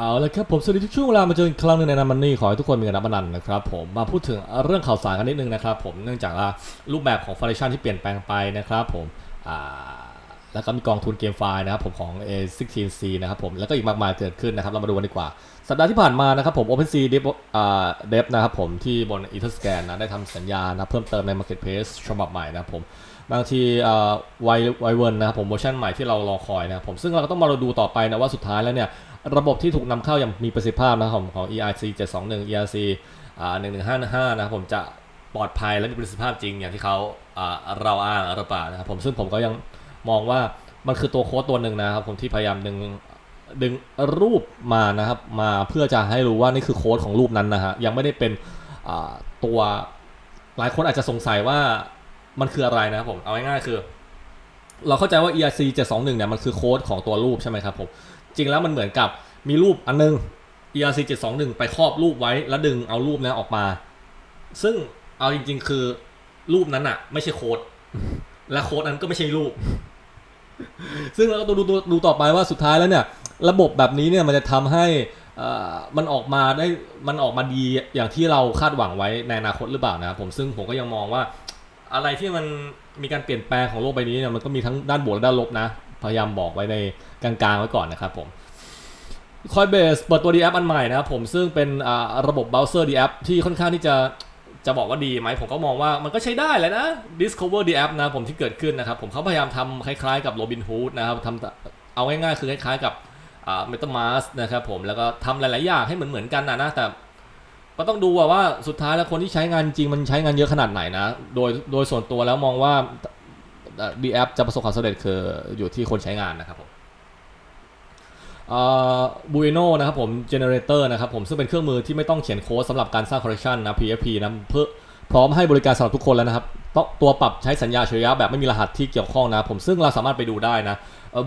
เอาละครับผมสวัสดีทุกช่วงเวลามาเจออีกครั้งหนึงในนามันนี่ขอให้ทุกคนมีเงินนับนันนะครับผมมาพูดถึงเรื่องข่าวสารกันนิดนึงนะครับผมเนื่องจากว่ารูปแบบของฟ u n d a t i o n ที่เปลี่ยนแปลงไปนะครับผมแล้วก็มีกองทุนเกมไฟล์นะครับผมของ A16C นะครับผมแล้วก็อีกมากมายเกิดขึ้นนะครับเรามาดูกันดีกว่า สัปดาห์ที่ผ่านมานะครับผม OpenSea Dev อ่า Dev นะครับผมที่บน Etherscan นะได้ทำสัญญานะเพิ่มเติมใน Marketplace ฉบับใหม่นะครับผมบางทีไวไวเวิร์นนะครับผมเวอร์ชันใหม่ที่เรารอคอยนะครับผมซึ่งเราก็ต้องมาดูต่อไปนะว่าสุดท้ายแล้วเนี่ย ระบบที่ถูกนำเข้าอย่างมีประสิทธิภาพนะครับของ ERC 721 ERC อ่า1155 นะครับผมจะปลอดภัยและมีประสิทธิภาพจริงอย่างที่เขาอ่าเราอ้างหรือเปล่านะครับผมซึ่งผมก็ยังมองว่ามันคือตัวโค้ดตัวหนึ่งนะครับผมที่พยายามดึงดึงรูปมานะครับมาเพื่อจะให้รู้ว่านี่คือโค้ดของรูปนั้นนะฮะยังไม่ได้เป็นตัวหลายคนอาจจะสงสัยว่ามันคืออะไรนะครับผมเอาง่ายๆคือ เราเข้าใจว่า ERC 721เนี่ยมันคือโค้ดของตัวรูปใช่ไหมครับผม จริงแล้วมันเหมือนกับมีรูปอันนึง ERC 721ไปครอบรูปไว้แล้วดึงเอารูปนั้นออกมา ซึ่งเอาจริง ๆ คือรูปนั้นอะไม่ใช่โค้ดและโค้ดนั้นก็ไม่ใช่รูป ซึ่งเราก็ต้องดูดูดูต่อไปว่าสุดท้ายแล้วเนี่ย ระบบแบบนี้เนี่ยมันจะทำให้อ่อมันออกมาได้มันออกมาดีอย่างที่เราคาดหวังไว้ในอนาคตหรือเปล่านะครับผมซึ่งผมก็ยังมองว่า อะไรที่มันมีการเปลี่ยนแปลงของโลกใบนี้เนี่ยมันก็มีทั้งด้านบวกและด้านลบนะ พยายามบอกไว้ในกลางๆไว้ก่อนนะครับผม Coinbase เปิดตัว D app อันใหม่นะครับผมซึ่งเป็นอ่าระบบ browser D app ที่ค่อนข้างที่จะจะบอกว่าดีไหมผมก็มองว่ามันก็ใช้ได้แหละนะ Discover D app นะผมที่เกิดขึ้นนะครับผมเขาพยายามทำคล้ายๆกับ Robinhood นะครับทำเอาง่ายๆคือคล้ายๆกับ MetaMask นะครับผมแล้วก็ทำหลายๆอย่างให้เหมือนๆกันนะนะแต่ก็ต้องดูว่าว่าสุดท้ายแล้วคนที่ใช้งานจริงมันใช้งานเยอะขนาดไหนนะ โดยโดยส่วนตัวแล้วมองว่า ดีแอปจะประสบความสำเร็จคืออยู่ที่คนใช้งานนะครับผมบูเอโนนะครับผมเจเนเรเตอร์นะครับผมซึ่งเป็นเครื่องมือที่ไม่ต้องเขียนโค้ดสำหรับการสร้างคอลเลคชันนะ PFP นะเพื่อพร้อมให้บริการสำหรับทุกคนแล้วนะครับต,ตัวปรับใช้สัญญาเฉยะแบบไม่มีรหัสที่เกี่ยวข้องนะผมซึ่งเราสามารถไปดูได้นะ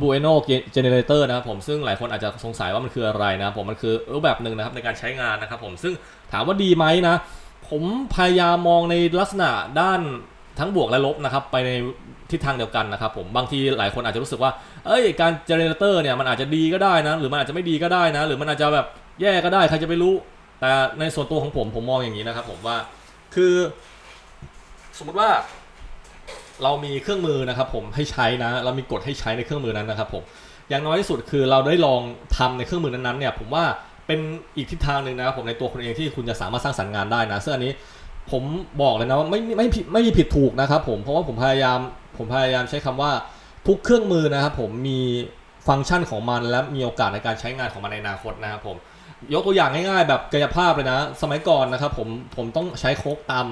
บูเอโนเจเนเรเตอร์นะครับผมซึ่งหลายคนอาจจะสงสัยว่ามันคืออะไรนะผมมันคือรูปแบบหนึ่งนะครับในการใช้งานนะครับผมซึ่งถามว่าดีไหมนะ ผมพยายามมองในลักษณะด้านทั้งบวกและลบนะครับไปใน ทิศทางเดียวกันนะครับผมบางทีหลายคนอาจจะรู้สึกว่า เอ้ยการเจเนเรเตอร์เนี่ยมันอาจจะดีก็ได้นะ หรือมันอาจจะไม่ดีก็ได้นะ หรือมันอาจจะแบบแย่ก็ได้ใครจะไปรู้ แต่ในส่วนตัวของผมผมมองอย่างนี้นะครับผมว่าคือ สมมติว่าเรามีเครื่องมือนะครับผมให้ใช้นะ เรามีกฎให้ใช้ในเครื่องมือนั้นนะครับผมอย่างน้อยที่สุดคือเราได้ลองทำในเครื่องมือนั้นๆเนี่ยผมว่าเป็นอีกทิศทางหนึ่งนะครับผมในตัวคุณเองที่คุณจะสามารถสร้างสรรค์งานได้นะซึ่งอันนี้ผมบอกเลยนะว่าไม่ไม่ไม่ผิดไม่มีผิดถูกนะครับผมเพราะว่าผมพยายาม ผมพยายามใช้คำว่าทุกเครื่องมือนะครับผมมีฟังก์ชันของมันและมีโอกาสในการใช้งานของมันในอนาคตนะครับผมยกตัวอย่างง่ายๆ แบบกายภาพเลยนะ สมัยก่อนนะครับผมผมต้องใช้โคกตาม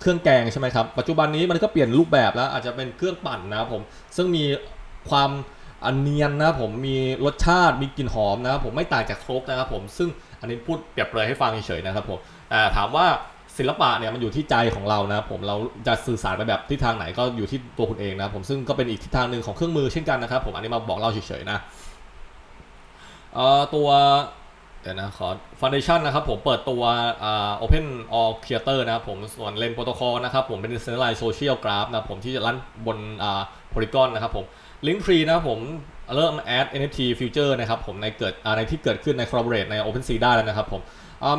เครื่องแกงใช่ไหมครับปัจจุบันนี้มันก็เปลี่ยนรูปแบบแล้วอาจจะเป็นเครื่องปั่นนะครับผมซึ่งมีความอันเนียนนะครับผมมีรสชาติมีกลิ่นหอมนะครับผมไม่ต่างจากโคกนะครับผมซึ่งอันนี้พูดเปรียบเลยให้ฟังเฉยๆนะครับผมแต่ถามว่า ศิลปะเนี่ยมันอยู่ที่ใจของเรานะครับผมเราจะสื่อสารไปแบบทิศทางไหนก็อยู่ที่ตัวคุณเองนะครับผมซึ่งก็เป็นอีกทิศทางหนึ่งของเครื่องมือเช่นกันนะครับ ผมอันนี้มาบอกเล่าเฉยๆนะเอ่อตัวเดี๋ยวนะขอ Foundation นะครับผมเปิดตัวอ่า Open All Creator นะครับผมส่วน Lens Protocol นะครับผมเป็น Decentralized Social Graph นะผมที่จะรันบนอ่า Polygon นะครับผม Link Tree นะครับผมเริ่ม add NFT future นะครับผมในเกิดอ่าในที่เกิดขึ้นใน collaborate ใน OpenSea ได้แล้วนะครับผม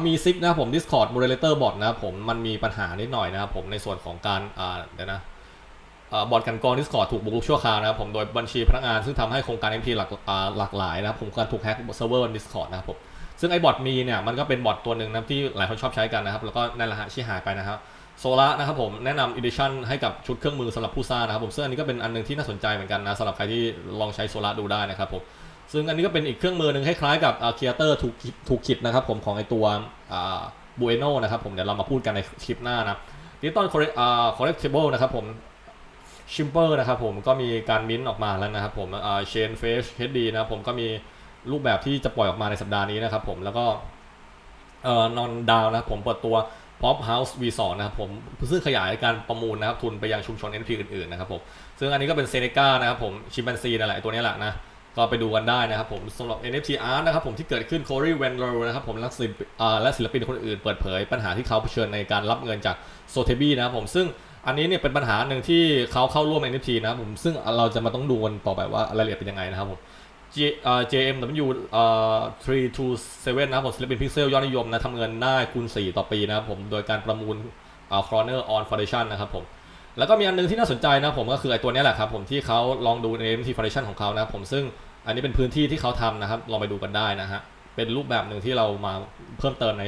มีซิกนะผม Discord Moderator Bot นะครับผมมันมีปัญหานิดหน่อยนะครับผมในส่วนของการเดี๋ยวนะบอร์ดกันกรอง Discord ถูกบุกรุกชั่วคราวนะครับผมโดยบัญชีพนักงานซึ่งทำให้โครงการ NFT หลากหลากหลายนะครับผมการถูกแฮ็กเซิร์ฟเวอร์บน Discord นะครับผมซึ่งไอ้บอทมีเนี่ยมันก็เป็นบอทตัวหนึ่งนะที่หลายคนชอบใช้กันนะครับแล้วก็นั่นแหละฮะที่หายไปนะครับโซล่านะครับผมแนะนำ edition ให้กับชุดเครื่องมือสำหรับผู้สร้างนะครับผมซึ่งอันนี้ก็เป็นอันหนึงที่น่าสนใจเหมือนกันนะสำหรับใครที่ลองใช้โซล่าดูได้นะครับผม ซึ่งอันนี้ก็เป็นอีกเครื่องมือหนึ่งคล้ายๆกับเคียเตอร์ถูกถูกคิดนะครับผมของไอตัวบูเอโนนะครับผมเดี๋ยวเรามาพูดกันในคลิปหน้านะดิจิตอล collectible นะครับผมชิมเปอร์นะครับผมก็มีการมิ้นท์ออกมาแล้วนะครับผมเชนเฟสเฮดดีนะครับผมก็มีรูปแบบที่จะปล่อยออกมาในสัปดาห์นี้นะครับผมแล้วก็เอ่อนอนดาวนะครับผมเปิดตัว Pop House V2 นะครับผมซึ่งขยายการประมูลนะครับทุนไปยังชุมชน NFT อื่นๆนะครับผมซึ่งอันนี้ก็เป็นเซเนกานะครับผมชิม p ป n ซีนั่นแหละไอ้ตัวนี้แหละนะ ก็ไปดูกันได้นะครับผมสำหรับ NFT Art นะครับผมที่เกิดขึ้น Corey w e n l o นะครับผมและศิลปินและศิลปินคนอื่นเปิดเผย ปัญหาที่เขาเผชิญในการรับเงินจาก s o t h e b y นะครับผมซึ่งอันนี้เนี่ยเป็นปัญหาหนึ่งที่เขาเข้าร่วม NFT นะครับผมซึ่งเราจะมาต้องดูกันต่อไปว่ารายละเอียดเป็นยังไงนะครับผม JMW เอ่อ327นะครับผมศิลปินพิกเซลยอดนิยมนะทำเงินได้คูณ 4 ต่อปีนะครับผมโดยการประมูลเอ่อ Corner on Foundation นะครับผมแล้วก็มีอันนึงที่น่าสนใจนะผมก็คือไอ้ตัวนี้แหละครับผมที่เขาลองดูใน NFT Foundation ของเขานะครับผมซึ่ง อันนี้เป็นพื้นที่ที่เขาทำนะครับลองไปดูกันได้นะฮะเป็นรูปแบบหนึ่งที่เรามาเพิ่มเติมใน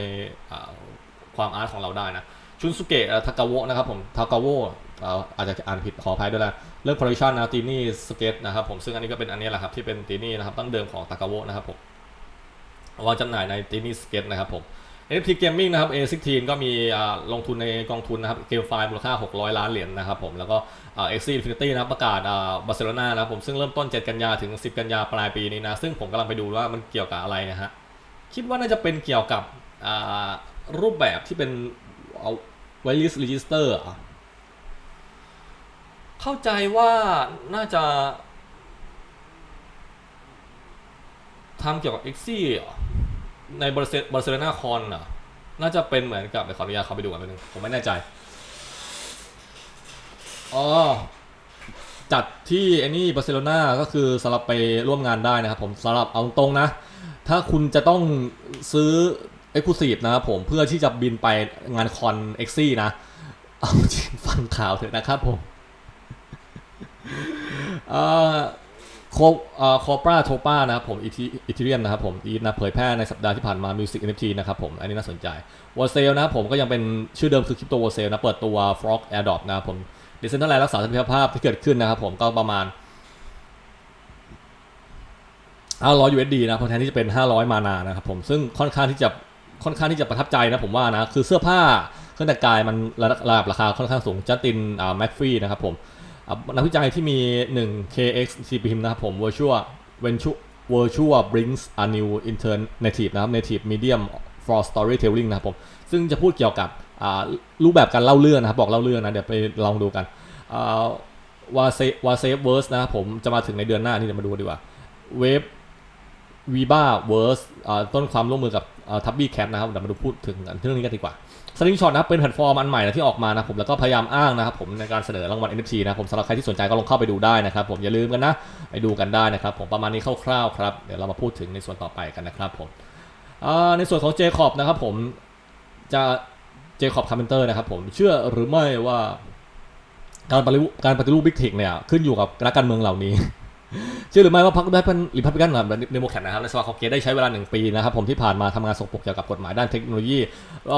ความอาร์ตของเราได้นะชุนสุเกะทากาโวนะครับผมทากาโวอาจจะอ่านผิดขออภัยด้วยนะเรื่อง collection นะตีนี่สเก็ตนะครับผมซึ่งอันนี้ก็เป็นอันนี้แหละครับที่เป็นตีนี่นะครับตั้งเดิมของทากาโวนะครับผมวางจำหน่ายในตีนี่สเก็ตนะครับผม NFT Gaming นะครับ A16 ก็มีลงทุนในกองทุนนะครับเกมไฟล์มูลค่า 600 ล้านเหรียญนะครับผมแล้วก็เอ่า Axie Infinity นะครับประกาศบาร์เซโลนานะครับผมซึ่งเริ่มต้น 7 กันยาถึง 10 กันยาปลายปีนี้นะ ซึ่งผมกำลังไปดูว่ามันเกี่ยวกับอะไรนะฮะ คิดว่าน่าจะเป็นเกี่ยวกับรูปแบบที่เป็นเอาไวลิส register อะเข้าใจว่าน่าจะทำเกี่ยวกับ Axie เหรอ ในบาร์เซบาร์เซโลนาคอนอะน่าจะเป็นเหมือนกับเดี๋ยวขออนุญาตเขาไปดูกันนิดนึงผมไม่แน่ใจอ๋อจัดที่ไอ้นี่บาร์เซโลนาก็คือสำหรับไปร่วมงานได้นะครับผมสำหรับเอาตรงนะ ถ้าคุณจะต้องซื้อเอ็กซ์คลูซีฟนะครับผมเพื่อที่จะบินไปงานคอนเอ็กซี่นะ เอาจริงฟังข่าวเถอะนะครับผม เอ่อ โคเอ่อโคปราโทปานะครับผมอีอีทีเรียมนะครับผมอีนะเผยแพร่ในสัปดาห์ที่ผ่านมา Music NFT นะครับผม อันนี้น่าสนใจวอร์เซลนะครับผมก็ยังเป็นชื่อเดิมคือคริปโตวอร์เซลนะ เปิดตัว Frog Airdrop นะครับผมดิเซนเทอร์ไลน์รักษาเสถียรภาพที่เกิดขึ้นนะครับผมก็ประมาณ500 USD นะแทนที่จะเป็น 500 มานานะครับผมซึ่งค่อนข้างที่จะค่อนข้างที่จะประทับใจนะผมว่านะคือเสื้อผ้าเครื่องแต่งกายมันระดับราคาค่อนข้างสูงจัสตินอ่าแม็กฟรีนะครับผม นักวิจัยที่มี 1 KX CPM นะครับผม Virtual Virtual Virtual brings a new alternative นะครับ native medium for storytelling นะครับผม ซึ่งจะพูดเกี่ยวกับรูปแบบการเล่าเรื่องนะครับ บอกเล่าเรื่องนะ เดี๋ยวไปลองดูกันวาเซวาเซฟเวิร์สนะครับผมจะมาถึงในเดือนหน้านี่เดี๋ยวมาดูดีกว่าเว็บวีบ้าเวิร์สต้นความร่วมมือกับทับบี้แคทนะครับเดี๋ยวมาดูพูดถึงเรื่องนี้กันดีกว่า สลิงช็อตนะครับเป็นแพลตฟอร์มอันใหม่นะที่ออกมานะผมแล้วก็พยายามอ้างนะครับผมในการเสนอรางวัล NFT นะผมสำหรับใครที่สนใจก็ลองเข้าไปดูได้นะครับผมอย่าลืมกันนะไปดูกันได้นะครับผมประมาณนี้คร่าวๆครับเดี๋ยวเรามาพูดถึงในส่วนต่อไปกันนะครับผมในส่วนของเจคอบนะครับผมจะเจคอบคาร์เพนเตอร์นะครับผมเชื่อหรือไม่ว่าการปฏิรูปการปฏิรูปบิ๊กเทคเนี่ยขึ้นอยู่กับนักการเมืองเหล่านี้ เชื่อหรือไม่ว่าพรรคได้เป็นริพับลิกันกับเดโมแครตนะครับในสภาคองเกรสได้ใช้เวลาหนึ่งปีนะครับผมที่ผ่านมาทำงานส่งปกเกี่ยวกับกฎหมายด้านเทคโนโลยี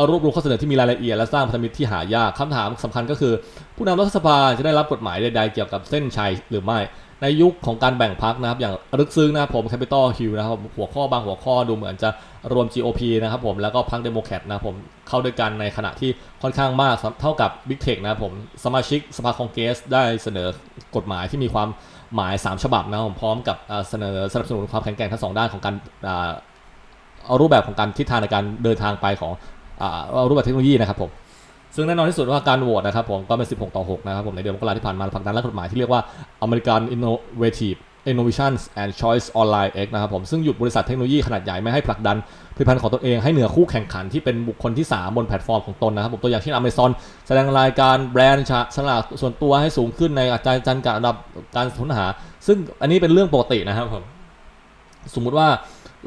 รวบรวมข้อเสนอที่มีรายละเอียดและสร้างพันธมิตรที่หายากคำถามสำคัญก็คือ ผู้นำรัฐสภาจะได้รับกฎหมายใดๆเกี่ยวกับเส้นชัยหรือไม่ในยุคของการแบ่งพรรคนะครับ อย่างลึกซึ้งนะผม Capital Hill นะครับหัวข้อบางหัวข้อดูเหมือนจะรวม GOP นะครับผมแล้วก็พรรคเดโมแครตนะผมเข้าด้วยกันในขณะที่ค่อนข้างมากเท่ากับ Big Tech นะผมสมาชิกสภาคองเกรสได้เสนอกฎหมายที่มีความ หมาย 3 ฉบับนะครับผมพร้อมกับเสนอสนับสนุนความแข็งแกร่งทั้งสองด้านของการเอารูปแบบของการทิศทางในการเดินทางไปของอ่าเอารูปแบบเทคโนโลยีนะครับผมซึ่งแน่นอนที่สุดว่าการโหวตนะครับผมก็เป็น 16 ต่อ 6 นะครับผมในเดือนมกราที่ผ่านมาผลักดันร่างกฎหมายที่เรียกว่า American Innovative Innovations and Choice Online Act นะครับผมซึ่งหยุดบริษัทเทคโนโลยีขนาดใหญ่ไม่ให้ผลักดันผลิตภัณฑ์ของตนเองให้เหนือคู่แข่งขันที่เป็นบุคคลที่ 3 บนแพลตฟอร์มของตนนะครับผมตัวอย่างเช่น Amazon แสดงรายการแบรนด์ฉะสลากส่วนตัวให้สูงขึ้นในอัตราจันการระดับการสนทนาซึ่งอันนี้เป็นเรื่องปกตินะครับผมสมมุติว่า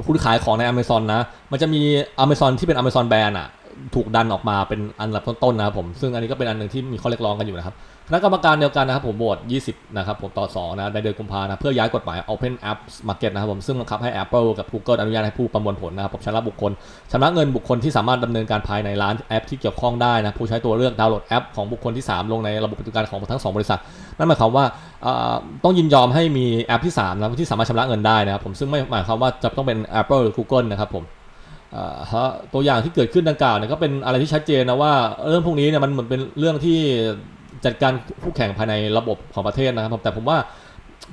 คุณขายของใน Amazon นะ มันจะมี Amazon ที่เป็น Amazon แบรนด์อะถูกดันออกมาเป็นอันดับต้นๆนะครับผมซึ่งอันนี้ก็เป็นอันหนึ่งที่มีข้อเรียกร้องกันอยู่นะครับ คณะกรรมการเดียวกันนะครับผมโหวต20 นะครับผมต่อ 2 นะในเดือนกุมภานะเพื่อย้ายกฎหมาย Open app Market นะครับผมซึ่งบังคับให้ Apple กับ Google อนุญาตให้ผู้ประมวลผลนะครับผมชำระบุคคลชำระเงินบุคคลที่สามารถดำเนินการภายในร้านแอปที่เกี่ยวข้องได้นะผู้ใช้ตัวเลือกดาวน์โหลดแอปของบุคคลที่ 3 ลงในระบบปฏิบัติการของทั้งสองบริษัท นั่นหมายความว่าต้องยินยอมให้มีแอปที่3นะที่สามารถชำระเงินได้นะครับผมซึ่งไม่หมายความว่าจะต้องเป็น Apple หรือ Google นะครับผมตัวอย่างที่เกิดขึ้นดังกล่าวเนี่ยก็เป็นอะไรที่ชัดเจนนะว่าเรื่องพวกนี้เนี่ยมันเหมือนเป็นเรื่องที่ จัดการคู่แข่งภายในระบบของประเทศนะครับผมแต่ผมว่า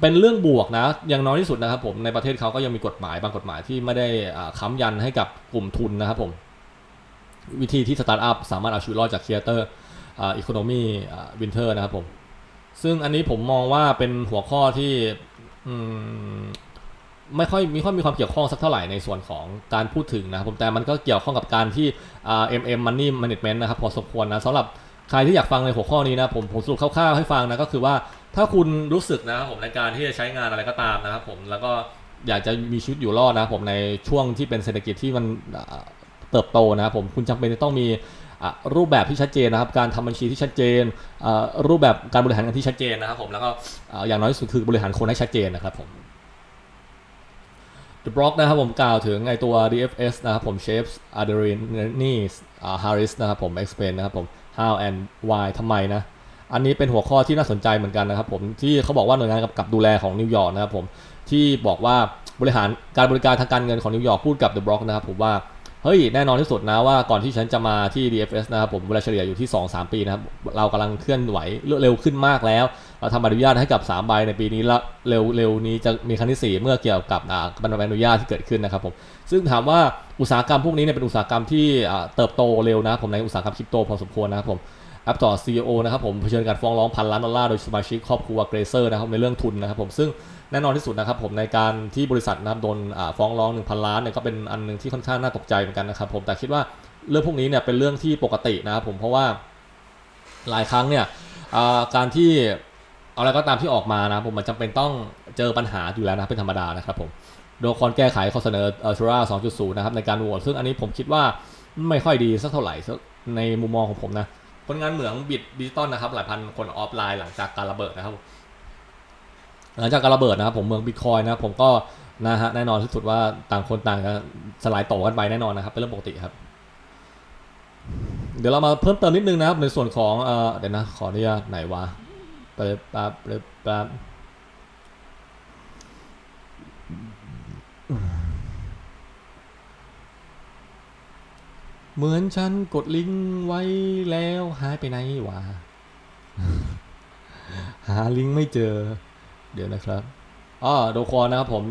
เป็นเรื่องบวกนะอย่างน้อยที่สุดนะครับผมในประเทศเขาก็ยังมีกฎหมายบางกฎหมายที่ไม่ได้ค้ำยันให้กับกลุ่มทุนนะครับผมวิธีที่สตาร์ทอัพสามารถเอาชีวิตรอดจากเคียเตอร์อีโคโนมีวินเทอร์นะครับผมซึ่งอันนี้ผมมองว่าเป็นหัวข้อที่ไม่ค่อยมีค่อยมีความเกี่ยวข้องสักเท่าไหร่ในส่วนของการพูดถึงนะครับผมแต่มันก็เกี่ยวข้องกับการที่อ่า MM Money Management นะครับพอสมควรนะสำหรับ ใครที่อยากฟังในหัวข้อนี้นะผมผมสรุปคร่าวๆให้ฟังนะก็คือว่าถ้าคุณรู้สึกนะครับผมในการที่จะใช้งานอะไรก็ตามนะครับผมแล้วก็อยากจะมีชีวิตอยู่รอดนะครับผมในช่วงที่เป็นเศรษฐกิจที่มันเติบโตนะครับผมคุณจำเป็นจะต้องมีรูปแบบที่ชัดเจนนะครับ การทำบัญชีที่ชัดเจน รูปแบบการบริหารงานที่ชัดเจนนะครับผมแล้วก็อย่างน้อยสุดคือบริหารคนให้ชัดเจนนะครับผม The Block นะครับผมกล่าวถึงไอตัว DFS นะครับผม Shapes a d r e n i s Harris นะครับผม explain นะครับผม how and why ทำไมนะ อันนี้เป็นหัวข้อที่น่าสนใจเหมือนกันนะครับผมที่เขาบอกว่าหน่วยงานกำกับดูแลของนิวยอร์กนะครับผมที่บอกว่าบริหารการบริการทางการเงินของนิวยอร์กพูดกับ The Block นะครับผมว่า เฮ้ยแน่นอนที่สุดนะว่าก่อนที่ฉันจะมาที่ DFS นะครับผมเวลาเฉลี่ยอยู่ที่ 2-3 ปีนะครับเรากำลังเคลื่อนไหวเร็วขึ้นมากแล้ว เราทำอนุญาตให้กับ3ใบในปีนี้ละเร็วเร็วนี้จะมีครั้งที่ 4 เมื่อเกี่ยวกับอ่าใบอนุญาตที่เกิดขึ้นนะครับผมซึ่งถามว่าอุตสาหกรรมพวกนี้เนี่ยเป็นอุตสาหกรรมที่เติบโตเร็วนะผมในอุตสาหกรรมคริปโตพอสมควรนะครับผม แอปต่อ CEO นะครับผมเผชิญการฟ้องร้องพันล้านดอลลาร์โดยสมาชิกครอบครัวเกรเซอร์นะครับในเรื่องทุนนะครับผมซึ่งแน่นอนที่สุดนะครับผมในการที่บริษัทนะครับโดนฟ้องร้อง 1,000 ล้านเนี่ยก็เป็นอันหนึงที่ค่อนข้างน่าตกใจเหมือนกันนะครับผมแต่คิดว่าเรื่องพวกนี้เนี่ยเป็นเรื่องที่ปกตินะครับผมเพราะว่าหลายครั้งเนี่ยการที่อะไรก็ตามที่ออกมานะผมมันจำเป็นต้องเจอปัญหาอยู่แล้วนะเป็นธรรมดานะครับผมโดยคอนแก้ไขข้อเสนอเอ่อชูรา2.0 นะครับในการโหวตซึ่งอันนี้ผมคิดว่าไม่ค่อยดีสักเท่าไหร่ในมุมมองของผมนะ นงานเหมืองบิดดิจิตอลนะครับหลายพันคนออฟไลน์หลังจากการระเบิดนะครับ หลังจากการระเบิดนะครับผมเมืองบิตคอยนะผมก็นะฮะแน่นอนที่สุดว่าต่างคนต่างจะสลายโตกันไปแน่นอนนะครับเป็นเรื่องปกติครับ เดี๋ยวเรามาเพิ่มเติมนิดนึงนะครับในส่วนของเออเดี๋ยวนะขออนุญาตไหนวะไปเลยแป๊บเลยแป๊บ เหมือนฉันกดลิงก์ไว้แล้วหายไปไหนวะ หาลิงก์ไม่เจอ เดี๋ยวนะครับอ๋อโดคอนนะครับผม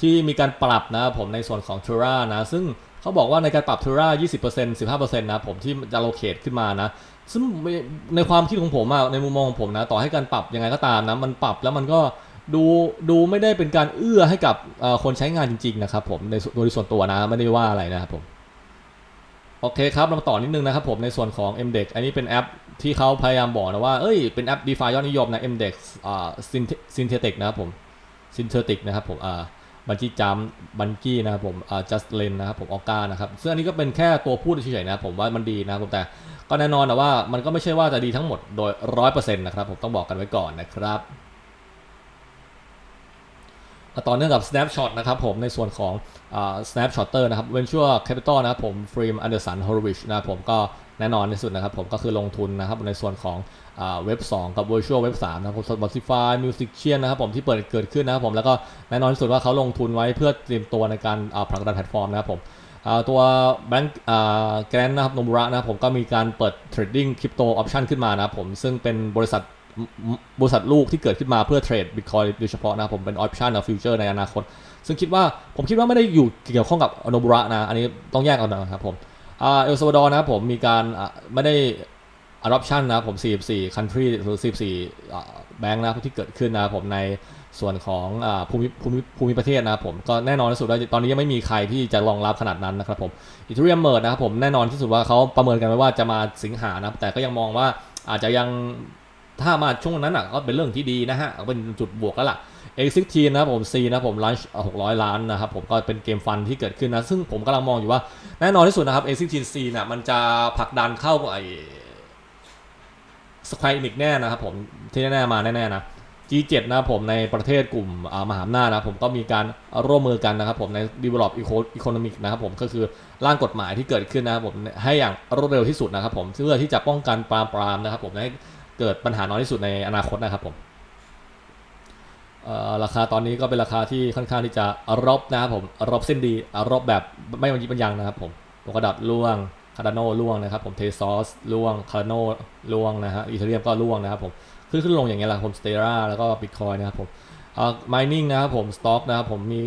ที่มีการปรับนะครับผมในส่วนของ t u r a นะ ซึ่งเขาบอกว่าในการปรับ t u r a 20% 15%นะครับผมที่จะ allocate ขึ้นมานะ ซึ่งในความคิดของผมอะในมุมมองของผมนะ ต่อให้การปรับยังไงก็ตามนะ มันปรับแล้วมันก็ดูดูไม่ได้เป็นการเอื้อให้กับคนใช้งานจริง ๆ นะครับผมในส่วนโดยส่วนตัวนะ ไม่ได้ว่าอะไรนะครับผม โอเคครับเรามาต่อนิดนึงนะครับผมในส่วนของ MDEX อันนี้เป็นแอปที่เขาพยายามบอกนะว่า เอ้ย เป็นแอป DeFi ยอดนิยมนะ MDEX อ่า Synthetic นะครับผม Synthetic นะครับผม อ่าบัญชีจัมบัญกี้นะครับผม อ่า Just Lane นะครับผม ออก้านะครับ ซึ่งอันนี้ก็เป็นแค่ตัวพูดเฉยๆนะผมว่ามันดีนะครับผมแต่ก็แน่นอนนะว่ามันก็ไม่ใช่ว่าจะดีทั้งหมดโดย 100%นะครับผมต้องบอกกันไว้ก่อนนะครับ ต่อเนื่องกับ Snapshot นะครับผมในส่วนของ Snapshotter นะครับ Venture Capital นะครับผมฟรีมอันเดอร์สันฮอร์วิชนะครับผมก็แน่นอนที่สุดนะครับผมก็คือลงทุนนะครับในส่วนของเว็บ 2 กับ Virtual Web 3นะครับผม Spotify Musician นะครับผมที่เปิดเกิดขึ้นนะครับผมแล้วก็แน่นอนที่สุดว่าเขาลงทุนไว้เพื่อเตรียมตัวในการผลักดันแพลตฟอร์มนะครับผมตัวแบงก์แกรนนะครับโนมุระนะครับผมก็มีการเปิดเทรดดิ้งคริปโตออปชันขึ้นมานะครับผมซึ่งเป็นบริษัท บริษัทลูกที่เกิดขึ้นมาเพื่อเทรดบิตคอยโดยเฉพาะนะผมเป็นออปชันกับฟิวเจอร์ในอนาคต ซึ่งคิดว่าผมคิดว่าไม่ได้อยู่เกี่ยวข้องกับโนบุระนะ อันนี้ต้องแยกเอานะครับผมเอลซาวาดอร์นะผมมีการไม่ได้ adoption นะครับผม 44 country หรือ 44อ่แบงค์นะที่เกิดขึ้นนะผมในส่วนของภูมิภูมิภูมิประเทศนะครับผมก็แน่นอนที่สุดว่าตอนนี้ยังไม่มีใครที่จะรองรับขนาดนั้นนะครับผมอีทูเรียมเมิร์ดนะครับผมแน่นอนที่สุดว่าเขาประเมินกันไว้ว่าจะมาสิงหานะแต่ก็ยังมองว่าอาจจะยัง ถ้ามาช่วงนั้นอะก็เป็นเรื่องที่ดีนะฮะเป็นจุดบวกแล้วล่ะ A16 นะครับผม C นะผมลันช์600ล้านนะครับผมก็เป็นเกมฟันที่เกิดขึ้นนะ ซึ่งผมกำลังมองอยู่ว่า แน่นอนที่สุดนะครับ A16 C เนี่ยมันจะผลักดันเข้าไอ้สควอนิกแน่นะครับผมที่แน่ๆมาแน่ๆนะ G7 นะผมในประเทศกลุ่มมหาอำนาจนะผมก็มีการร่วมมือกันนะครับผมใน develop economic นะครับผมก็คือร่างกฎหมายที่เกิดขึ้นนะครับผมให้อย่างรวดเร็วที่สุดนะครับผมเพื่อที่จะป้องกันปรามปรามนะครับผมให้ เกิดปัญหาน้อยที่สุดในอนาคตนะครับผมราคาตอนนี้ก็เป็นราคาที่ค่อนข้างที่จะรบนะครับผมรบเส้นดีรบแบบไม่มันยิบมันยังนะครับผมโปกระดับล่วงคาร์ดโนล่วงนะครับผมเทซอสล่วงคาร์ดโนล่วงนะฮะอีเทเรียมก็ล่วงนะครับผมขึ้นขึ้นลงอย่างเงี้ยแหละผมสเตราแล้วก็บิตคอยนะครับผมเอ่อ mining นะครับผมสต็อกนะครับผมมี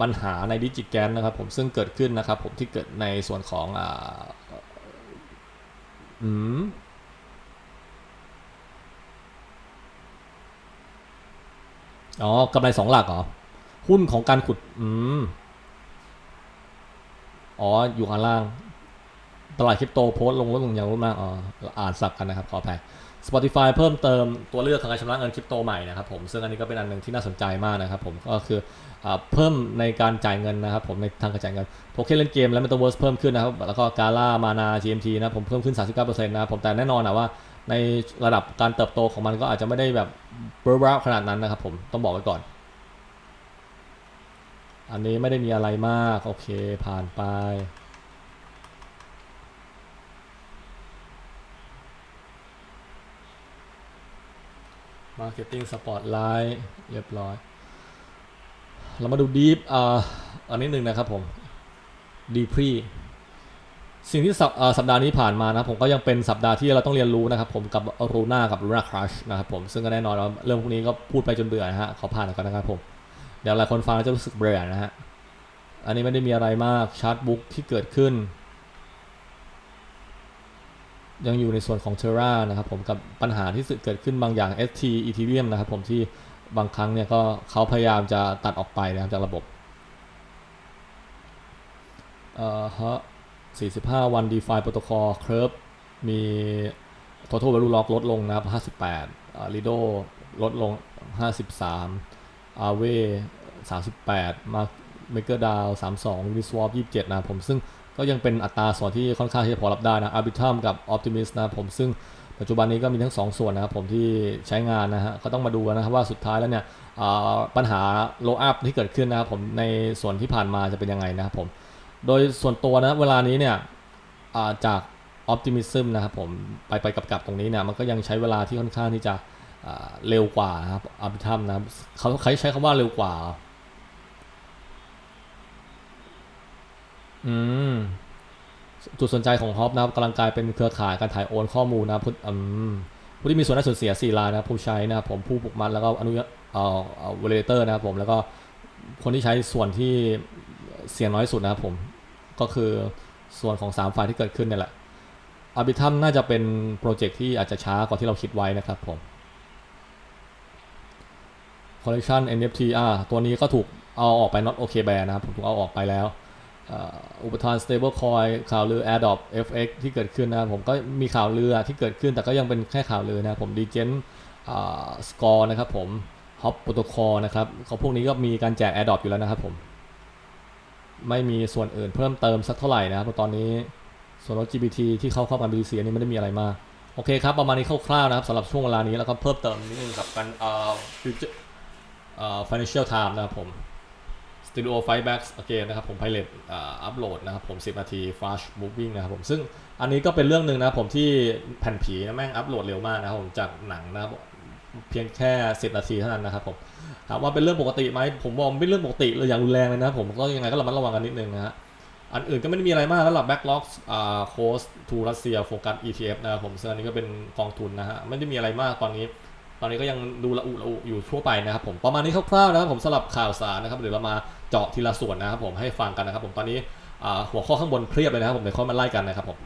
ปัญหาในดิจิตแกนนะครับผมซึ่งเกิดขึ้นนะครับผมที่เกิดในส่วนของอ่าอืม อ๋อกำไรสองหลักเหรอ หุ้นของการขุด อืม อ๋อ อยู่ข้างล่าง ตลาดคริปโตโพสลงลดลงอย่างรุนแรงอ๋อ อ่านสับกันนะครับ ขออภัย Spotify เพิ่มเติมตัวเลือกของการชำระเงินคริปโตใหม่นะครับผม ซึ่งอันนี้ก็เป็นอันหนึ่งที่น่าสนใจมากนะครับผม ก็คืออเพิ่มในการจ่ายเงินนะครับผมในทางการจ่ายเงินโทเค็นเล่นเกมและ Metaverse เพิ่มขึ้นนะครับ แล้วก็กาล่ามานา GMT นะครับผมเพิ่มขึ้น 39%นะครับผมแต่แน่นอนนะว่า ในระดับการเติบโตของมันก็อาจจะไม่ได้แบบเบอร์ราขนาดนั้นนะครับผมต้องบอกไว้ก่อน อันนี้ไม่ได้มีอะไรมาก โอเคผ่านไป Marketing Spotlight เรียบร้อย เรามาดู Deep อ่าอันนี้หนึ่งนะครับผม Deep Pre สิ่งที่สัปเอ่อสัปดาห์นี้ผ่านมานะผมก็ยังเป็นสัปดาห์ที่เราต้องเรียนรู้นะครับผมกับ Luna กับ Luna Crush นะครับผมซึ่งก็แน่นอนว่าเรื่องพวกนี้ก็พูดไปจนเบื่อนะฮะขอผ่านก่อนนะครับผมเดี๋ยวหลายคนฟังแล้วจะรู้สึกเบื่อนะฮะอันนี้ไม่ได้มีอะไรมากชาร์ตบุ๊กที่เกิดขึ้น ยังอยู่ในส่วนของ Terra นะครับผมกับปัญหาที่เกิดขึ้นบางอย่าง ST Ethereum นะครับผมที่บางครั้งเนี่ยก็เขาพยายามจะตัดออกไปนะครับจากระบบเอ่อฮะ 45 วัน DeFi Protocol Curve มี Total Value Lock ลดลงนะครับ 58 Lido ลดลง 53อาเว่38มาเมกเกอร์ดาว32วิสวอป27 นะครับผมซึ่งก็ยังเป็นอัตราส่วนที่ค่อนข้างที่จะพอรับได้นะอาร์บิทัมกับออ t ติมิสนะครับผมซึ่งปัจจุบันนี้ก็มีทั้ง 2 ส่วนนะครับผมที่ใช้งานนะฮะก็ต้องมาดูนะครับว่าสุดท้ายแล้วเนี่ยอ่าปัญหาโลอัพที่เกิดขึ้นนะครับผมในส่วนที่ผ่านมาจะเป็นยังไงนะครับผม โดยส่วนตัวนะเวลานี้เนี่ยาจากออ t ติมิซึมนะครับผมไปไปกับกับตรงนี้เนี่ยมันก็ยังใช้เวลาที่ค่อนข้างที่จะเร็วกว่านะครับอัพทัมนะเขาเขาใช้คำว่าเร็วกว่า อืมจุดสนใจของฮอปนะครับกำลังกลายเป็นเครือข่ายการถ่ายโอนข้อมูลนะผู้อืมผู้ที่มีส่วนได้ส่วนเสีย4รายนะผู้ใช้นะผมผู้ปลุกมันแล้วก็อนุญาตเอ่อเอ่อวเลเตอร์นะครับผมแล้วก็คนที่ใช้ส่วนที่ เสียงน้อยสุดนะครับผม ก็คือส่วนของ 3 ฝ่ายที่เกิดขึ้นเนี่ยแหละอาบิทัมน่าจะเป็นโปรเจกต์ที่อาจจะช้ากว่าที่เราคิดไว้นะครับผม collection NFT อ่าตัวนี้ก็ถูกเอาออกไป not okay ban นะครับ ผมถูกเอาออกไปแล้ว อุปทาน stable coin ข่าวลือ airdrop FX ที่เกิดขึ้นนะครับผมก็มีข่าวลือที่เกิดขึ้นแต่ก็ยังเป็นแค่ข่าวลือนะครับผม degen อ่า score นะครับผม hop protocol นะครับเขาพวกนี้ก็มีการแจก airdrop อยู่แล้วนะครับผม ไม่มีส่วนอื่นเพิ่มเติมสักเท่าไหร่นะครับตอนนี้ส่วนลด GPT ที่เข้าเข้ามา BTC อันนี้ไม่ได้มีอะไรมากโอเคครับ ประมาณนี้คร่าวๆนะครับสำหรับช่วงเวลานี้แล้วก็เพิ่มเติมนิดนึงกับการเอ่อ future เอ่อ financial time นะครับผม studio fightback again นะครับผม pilot อ่าอ upload นะครับผม 10 นาที flash moving นะครับผมซึ่งอันนี้ก็เป็นเรื่องหนึ่งนะผมที่แผ่นผีนะแม่งอัปโหลดเร็วมากนะครับผมจากหนังนะครับ เพียงแค่ 10 นาทีเท่านั้นนะครับผมถามว่าเป็นเรื่องปกติไหมผมมองเป็นเรื่องปกติเลยอย่างรุนแรงเลยนะครับผมก็ยังไงก็ระมัดระวังกันนิดนึงนะฮะอันอื่นก็ไม่ได้มีอะไรมากแล้วหลับ backlog อ่า cost to Russia focus ETF นะครับผมซึ่งอันนี้ก็เป็นกองทุนนะฮะไม่ได้มีอะไรมากตอนนี้ ตอนนี้ก็ยังดูละอุละอุอยู่ทั่วไปนะครับผมประมาณนี้คร่าวๆนะครับผมสำหรับข่าวสารนะครับเดี๋ยวเรามาเจาะทีละส่วนนะครับผมให้ฟังกันนะครับผมตอนนี้อ่าหัวข้อข้างบนเครียบเลยนะครับผมเดี๋ยวค่อยมาไล่กันนะครับผม